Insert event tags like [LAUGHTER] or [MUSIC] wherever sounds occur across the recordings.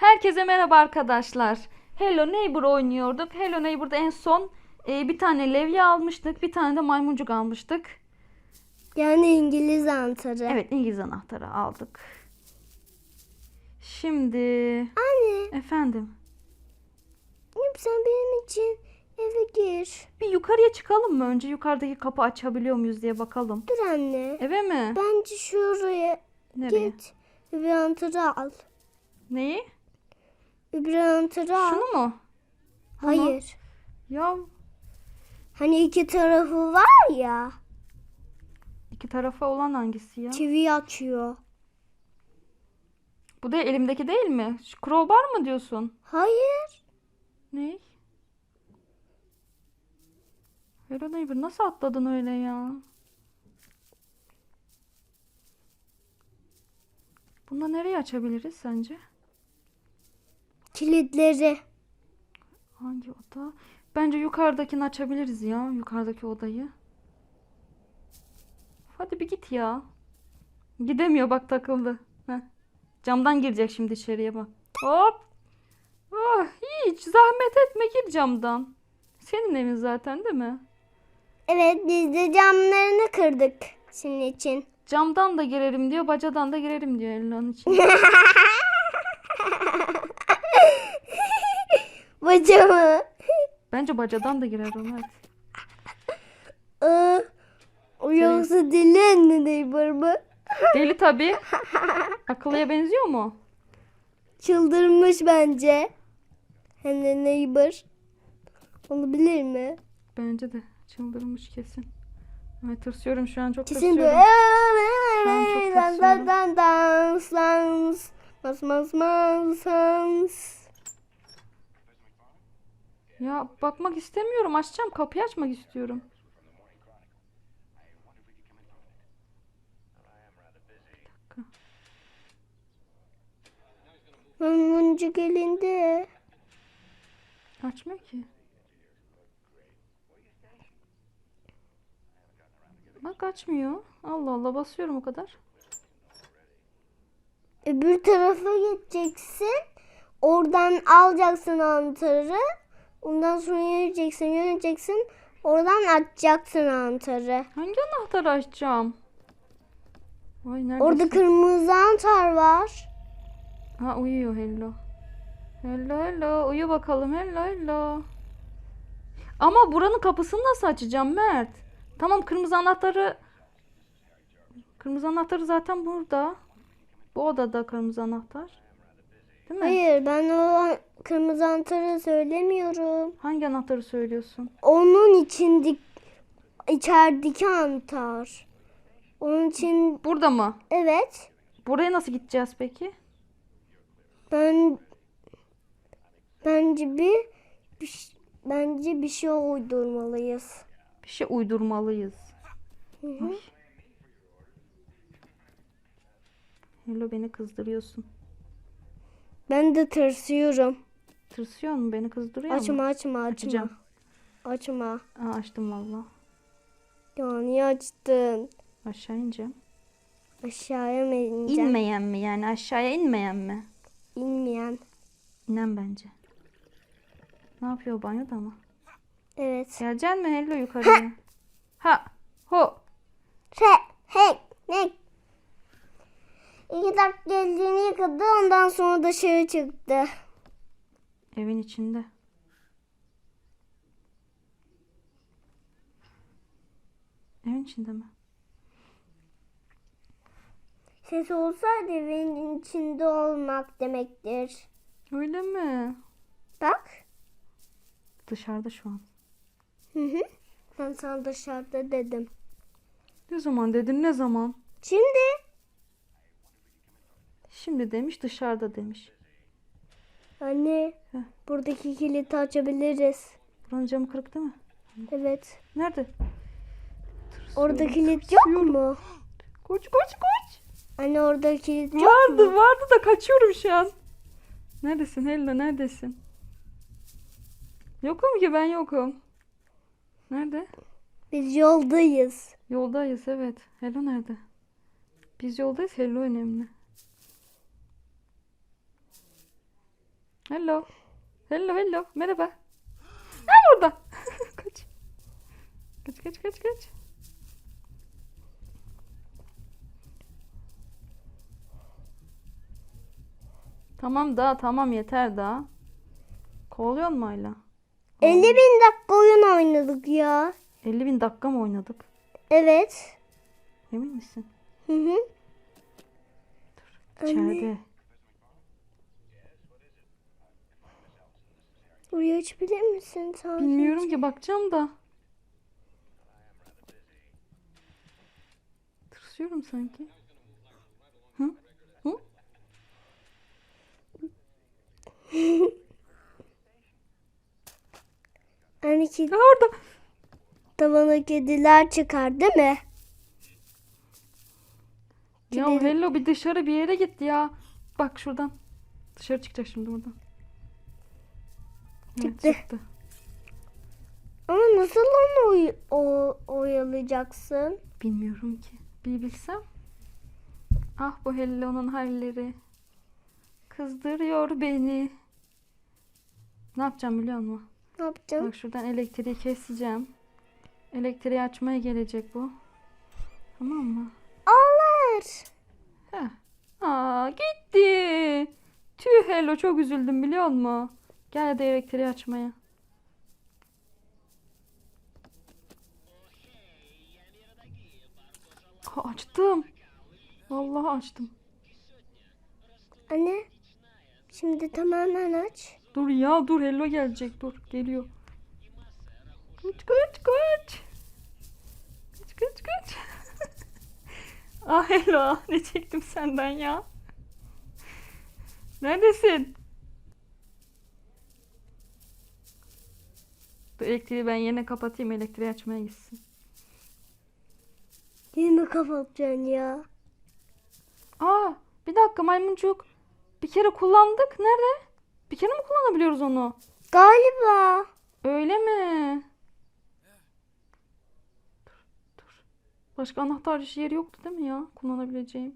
Herkese merhaba arkadaşlar. Hello Neighbor oynuyorduk. Hello Neighbor'da en son e, bir tane levye almıştık. Bir tane de maymuncuk almıştık. Yani İngiliz anahtarı. Evet İngiliz anahtarı aldık. Şimdi Anne, efendim sen benim için eve gir. bir yukarıya çıkalım mı? Önce yukarıdaki kapı açabiliyor muyuz diye bakalım. Dur anne. Eve mi? Bence şuraya Nereye? git. Öbür anahtarı al. Neyi? Öbür anahtarı al. Şunu mu? Hayır. Ya Hani iki tarafı var ya. iki tarafa olan hangisi ya? Çivi açıyor. Bu da elimdeki değil mi? Şu crowbar mı diyorsun? Hayır. Ne? Hello Neighbor nasıl atladın öyle ya? Bunu nereye açabiliriz sence? Kilitleri. Hangi oda? Bence yukarıdakini açabiliriz ya. Yukarıdaki odayı. Hadi bir git ya. Gidemiyor bak takıldı. Heh. Camdan girecek şimdi içeriye bak. Hop. Oh, hiç zahmet etme gir camdan. Senin evin zaten değil mi? Evet biz de camlarını kırdık senin için. Camdan da girerim diyor, bacadan da girerim diyor Ella'nın için. [LAUGHS] Bacamı. Bence bacadan da girer o evet. Aa, o yoksa deli anne neighbor mı? Deli tabii. Akıllıya benziyor mu? Çıldırmış bence. Hani neighbor. Olabilir mi? Bence de çıldırmış kesin. Ay tırsıyorum şu an çok Kesin tırsıyorum. Şu an çok tırsıyorum. dan dan dans dans. Mas mas mas dans. Ya bakmak istemiyorum. Açacağım. Kapıyı açmak istiyorum. Mumcuk elinde. Açmıyor ki. Bak açmıyor. Allah Allah basıyorum o kadar. Öbür tarafa gideceksin. Oradan alacaksın anahtarı. Ondan sonra yürüyeceksin, yürüyeceksin. Oradan açacaksın anahtarı. Hangi anahtarı açacağım? Vay neredesin? Orada kırmızı anahtar var. Ha uyuyor Hello. Hello hello. Uyu bakalım. Hello hello. Ama buranın kapısını nasıl açacağım Mert? Tamam kırmızı anahtarı Kırmızı anahtarı zaten burada. Bu odada kırmızı anahtar. Değil mi? Hayır ben o kırmızı anahtarı söylemiyorum. Hangi anahtarı söylüyorsun? Onun içindik içerideki anahtar. Onun için Burada mı? evet Buraya nasıl gideceğiz peki? ben bence bir, bir ş- bence bir şey uydurmalıyız. Bir şey uydurmalıyız. Ay. Hello beni kızdırıyorsun. Ben de tırsıyorum. Tırsıyor mu? Beni kızdırıyor mu? Açma açma açma. Açacağım. Açma. Aa, açtım valla. Ya niye açtın? Aşağı ineceğim. Aşağıya mı ineceğim? İnmeyen mi yani? Aşağıya inmeyen mi? İnmeyen. İnen bence. Ne yapıyor banyoda mı? Evet. Gelecek mi Hello yukarıya? [LAUGHS] ha. Ho. He, he, ne? Dakika elini yıkadı ondan sonra dışarı çıktı. Evin içinde. Evin içinde mi? Ses olsaydı evin içinde olmak demektir. Öyle mi? Bak. Dışarıda şu an. Hı hı. Ben sana dışarıda dedim. Ne zaman dedin ne zaman? Şimdi Şimdi demiş dışarıda demiş. anne Heh. buradaki kilidi açabiliriz. Buranın camı kırık değil mi? Evet. Nerede? Orada kilit yok mu? Koş koş koş. Anne orada kilit yok Vardı mu? vardı da kaçıyorum şu an. Neredesin Hello neredesin? Yokum ki ben yokum. Nerede? Biz yoldayız. Yoldayız evet. Hello nerede? Biz yoldayız Hello önemli. Hello. Hello hello. Merhaba. Ay orada. [LAUGHS] kaç. Kaç kaç kaç kaç. Tamam da tamam yeter daha. Kovalıyor mu hala? 50 bin dakika oyun oynadık ya. 50 bin dakika mı oynadık? Evet. Emin misin? Hı hı. Anne. İçeride. Orayı açabilir misin? Ol. Bilmiyorum ki bakacağım da. Tırsıyorum sanki. Hı? Hı? [LAUGHS] Anne Ha orada. tavana kediler çıkar değil mi? Ya hello bir dışarı bir yere git ya. Bak şuradan. Dışarı çıkacak şimdi buradan. Evet, Çıktı. çıktı. Ama nasıl onu oy- o- oyalayacaksın? Bilmiyorum ki. Bir bilsem. Ah bu Hello'nun halleri. Kızdırıyor beni. Ne yapacağım biliyor musun? Ne yapacaksın? Bak şuradan elektriği keseceğim. Elektriği açmaya gelecek bu. Tamam mı? Ağlar. Heh. Aa gitti. Tüh Hello çok üzüldüm biliyor musun? Gel hadi elektriği açmaya. Ha, açtım. Vallahi açtım. Anne. Şimdi tamamen aç. Dur ya dur Hello gelecek dur geliyor. Kaç kaç kaç. Kaç kaç kaç. [LAUGHS] ah Hello ne çektim senden ya. Neredesin? Dur elektriği ben yine kapatayım elektriği açmaya gitsin. Yine mi kapatacaksın ya? Aa bir dakika maymuncuk. Bir kere kullandık. Nerede? Bir kere mi kullanabiliyoruz onu? Galiba. Öyle mi? Dur, dur. Başka anahtar yeri yoktu değil mi ya? Kullanabileceğim.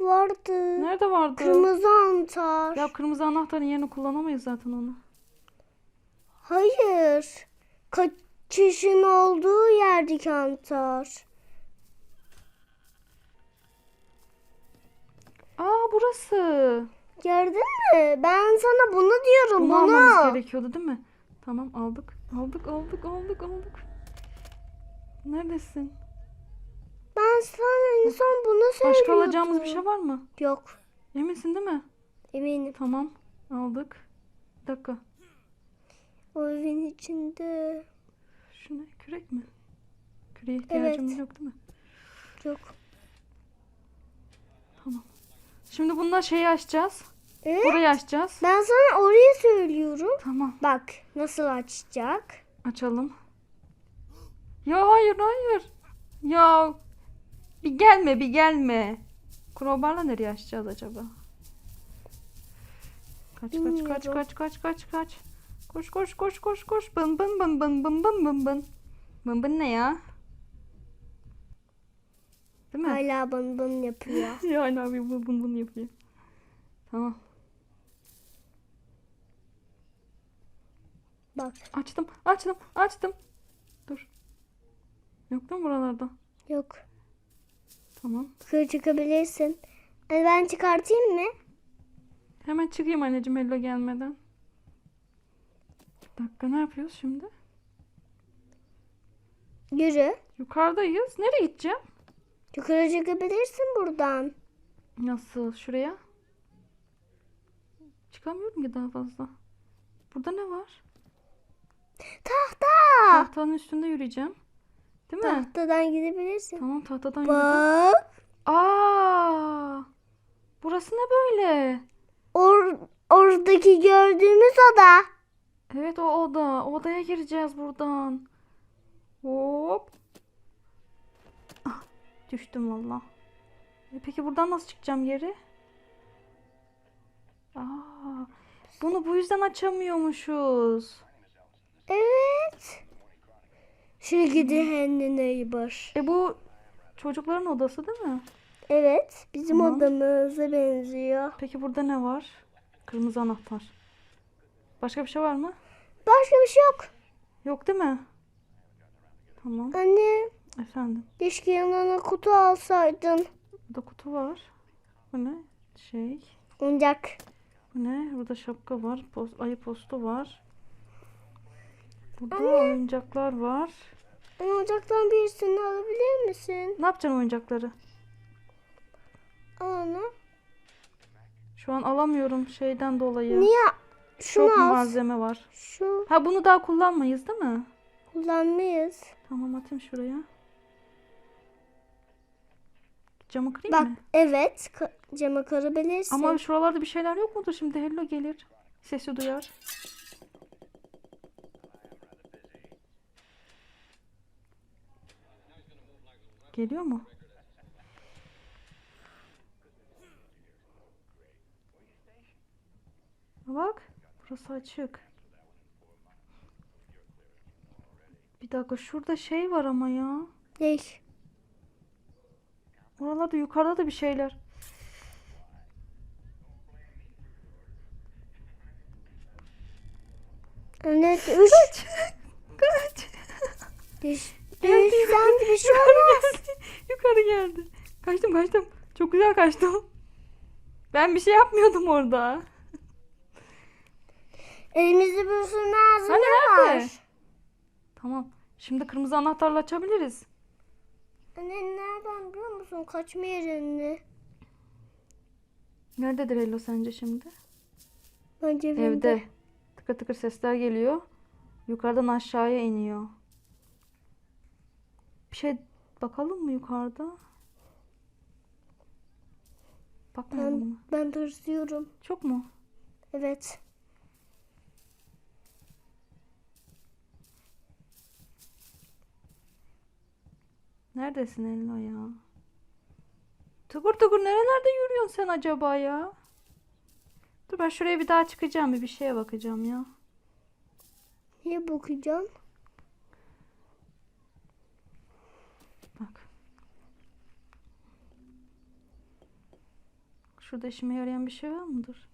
Vardı. Nerede vardı? Kırmızı anahtar. Ya kırmızı anahtarın yerini kullanamayız zaten onu. Hayır. Kaçışın olduğu yerdeki anahtar. Aa burası. Gördün mü? Ben sana bunu diyorum. Bunu Bunu. almamız gerekiyordu değil mi? Tamam aldık. Aldık aldık aldık aldık. Neredesin? Ben sana en son bunu söylüyordum. Başka alacağımız bir şey var mı? Yok. Eminsin değil mi? Eminim. Tamam aldık. Bir dakika. O evin içinde. Şu ne? Kürek mi? Küreğe ihtiyacımız Evet. yok değil mi? Yok. Şimdi bununla şeyi açacağız. Evet. Burayı açacağız. Ben sana orayı söylüyorum. Tamam. Bak nasıl açacak. Açalım. Ya hayır hayır. Ya bir gelme bir gelme. Crowbar'la nereye açacağız acaba? Kaç kaç kaç kaç kaç kaç kaç. Koş koş koş koş koş. Bın bın bın bın bın bın bın bın. Bın bın ne ya? Değil mi? Hala bın bın yapıyor. Yani abi bu bın bın yapıyor. Tamam. Bak. Açtım açtım açtım. Dur. Yok değil mi buralarda? Yok. Tamam. Yukarı çıkabilirsin. Ben çıkartayım mı? Hemen çıkayım anneciğim Hello gelmeden. Bir dakika ne yapıyoruz şimdi? Yürü. Yukarıdayız. Nereye gideceğim? Yukarı çıkabilirsin buradan. Nasıl? Şuraya? Çıkamıyorum ki daha fazla. Burada ne var? Tahta. Tahtanın üstünde yürüyeceğim. Değil mi? Tahtadan gidebilirsin. Tamam tahtadan yürüdüm. Bak. Aa! Burası ne böyle? Or oradaki gördüğümüz oda. Evet o oda. O odaya gireceğiz buradan. Hop. Ah, düştüm valla. E peki buradan nasıl çıkacağım geri? Aa, bunu bu yüzden açamıyormuşuz. Evet. Şurada Henry Neighbor. E bu çocukların odası değil mi? Evet. Bizim Tamam. odamıza benziyor. Peki burada ne var? Kırmızı anahtar. Başka bir şey var mı? Başka bir şey yok. Yok değil mi? Tamam. Anne Efendim. keşke yanına kutu alsaydın. Burada kutu var. Bu ne? Şey. Oyuncak. Bu ne? Burada şapka var. Post, ayı postu var. Burada oyuncaklar var. Anne oyuncaktan birisini alabilir misin? Ne yapacaksın oyuncakları? Al onu. Şu an alamıyorum şeyden dolayı. Niye? Şunu Çok al. malzeme var. Şu Ha bunu daha kullanmayız değil mi? kullanmayız. Tamam atayım şuraya. Camı kırayım Bak mı? evet ka- cama kırabilirsin. Ama şuralarda bir şeyler yok mudur şimdi? Hello gelir. Sesi duyar. Geliyor mu? Bak. Burası açık. Bir dakika şurada şey var ama ya. Ne? Oralarda yukarıda da bir şeyler. Anne [LAUGHS] üç. Kaç. Düş. Düşsen bir şey olmaz. Yukarı geldi. Kaçtım kaçtım. Çok güzel kaçtım. Ben bir şey yapmıyordum orada. Bir sürü malzeme Hani var. nerede? Tamam. Şimdi kırmızı anahtarla açabiliriz. Anne nereden biliyor musun? Kaçma yerinde. Nerededir Hello sence şimdi? Bence evinde. Evde. Tıkır tıkır sesler geliyor. Yukarıdan aşağıya iniyor. Bir şey bakalım mı yukarıda? Bakmayalım Ben, mı? ben tırsıyorum. Çok mu? Evet. Neredesin Elno ya? Tıkır tıkır nerelerde yürüyorsun sen acaba ya? Dur ben şuraya bir daha çıkacağım bir bir şeye bakacağım ya. Niye bakacağım? Bak. Şurada işime yarayan bir şey var mıdır?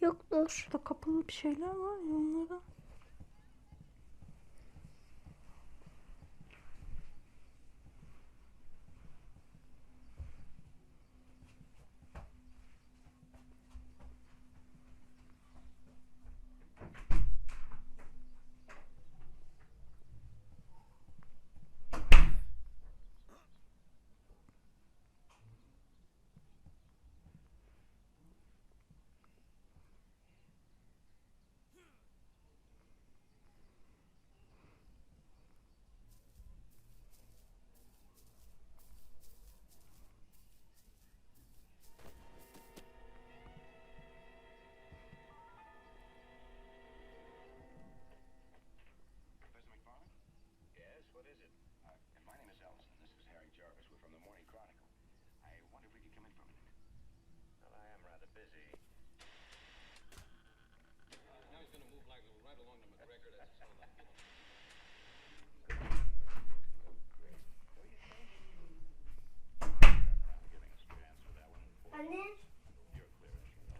Yoktur. Şurada kapalı bir şeyler var ya onlara.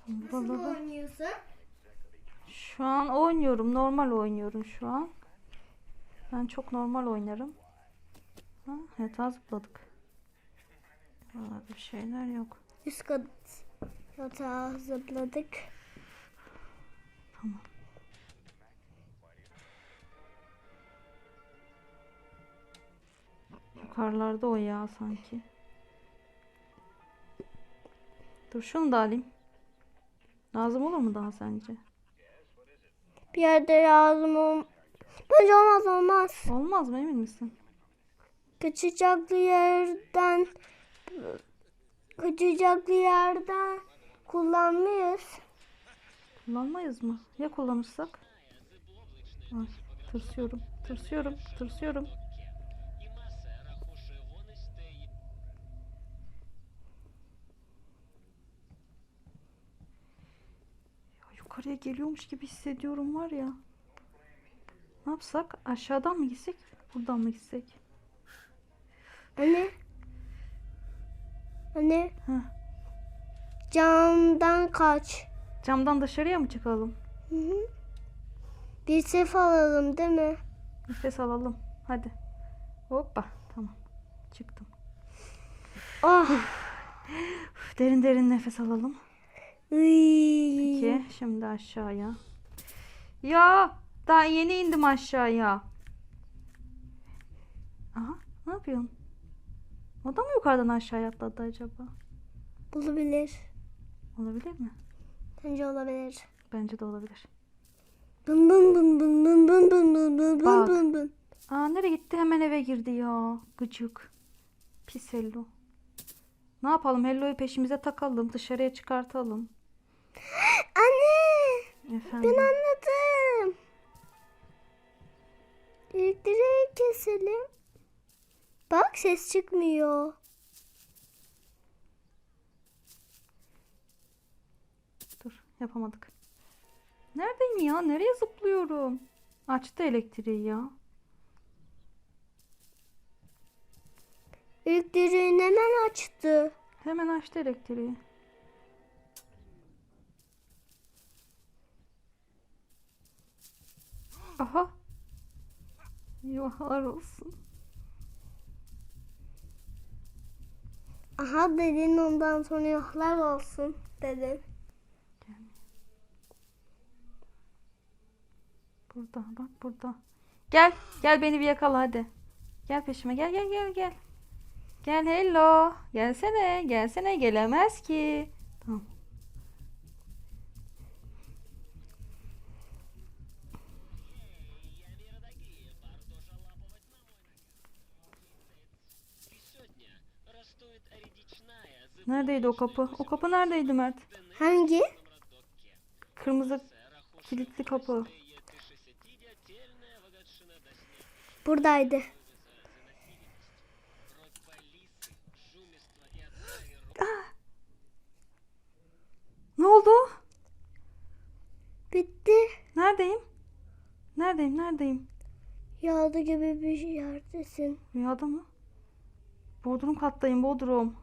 Anne Baba, oynuyorsun? Şu an oynuyorum. Normal oynuyorum şu an. Ben çok normal oynarım. Ha, yatağa zıpladık. Buralarda bir şeyler yok. Üst kat yatağa zıpladık. Tamam. Yukarılarda o ya sanki. Dur şunu da alayım. Lazım olur mu daha sence? Bir yerde lazım ol. Bence olmaz olmaz. Olmaz mı emin misin? Kaçacaklı yerden kaçacaklı yerden kullanmayız. Kullanmayız mı? Ya kullanırsak? Ay, tırsıyorum, tırsıyorum, tırsıyorum. Ya yukarıya geliyormuş gibi hissediyorum var ya. Ne yapsak? Aşağıdan mı gitsek? Buradan mı gitsek? Anne. Anne. Heh. Camdan kaç. Camdan dışarıya mı çıkalım? Hı hı. Bir sef alalım değil mi? Nefes alalım. Hadi. Hoppa. Tamam. Çıktım. Ah. Üf, Derin derin nefes alalım. Iy. İki. Şimdi aşağıya. Ya daha yeni indim aşağıya. Aha ne yapıyorsun? O da mı yukarıdan aşağıya atladı acaba? Olabilir. Olabilir mi? Bence olabilir. Bence de olabilir. Bın bın bın bın bın bın bın bın bın bın Bak. bın bın. Aa nereye gitti? Hemen eve girdi ya. Gıcık. Pis Hello. Ne yapalım? Hello'yu peşimize takalım. Dışarıya çıkartalım. [GASPS] Anne. Efendim. Ben anladım. Elektriği keselim. Bak ses çıkmıyor. Dur yapamadık. Neredeyim ya? Nereye zıplıyorum? Açtı elektriği ya. Elektriğini hemen açtı. Hemen açtı elektriği. Aha. Yuhlar olsun. Aha dedin ondan sonra yoklar olsun dedin. Burada bak burada. Gel. Gel beni bir yakala hadi. Gel peşime gel gel gel gel. Gel hello. Gelsene. Gelsene gelemez ki. Tamam. Neredeydi o kapı? O kapı neredeydi Mert? Hangi? Kırmızı kilitli kapı. Buradaydı. Ne oldu? Bitti. Neredeyim? Neredeyim? Neredeyim? Yağdı gibi bir yerdesin. Rüyada mı? Bodrum kattayım Bodrum.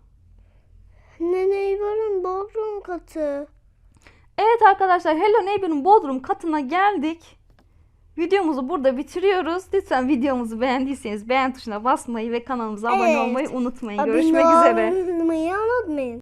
Ne neybarın bodrum katı. Evet arkadaşlar Hello Neighbor'ın Bodrum katına geldik. Videomuzu burada bitiriyoruz. Lütfen videomuzu beğendiyseniz beğen tuşuna basmayı ve kanalımıza abone Evet. olmayı unutmayın. Abone Görüşmek üzere. olmayı unutmayın.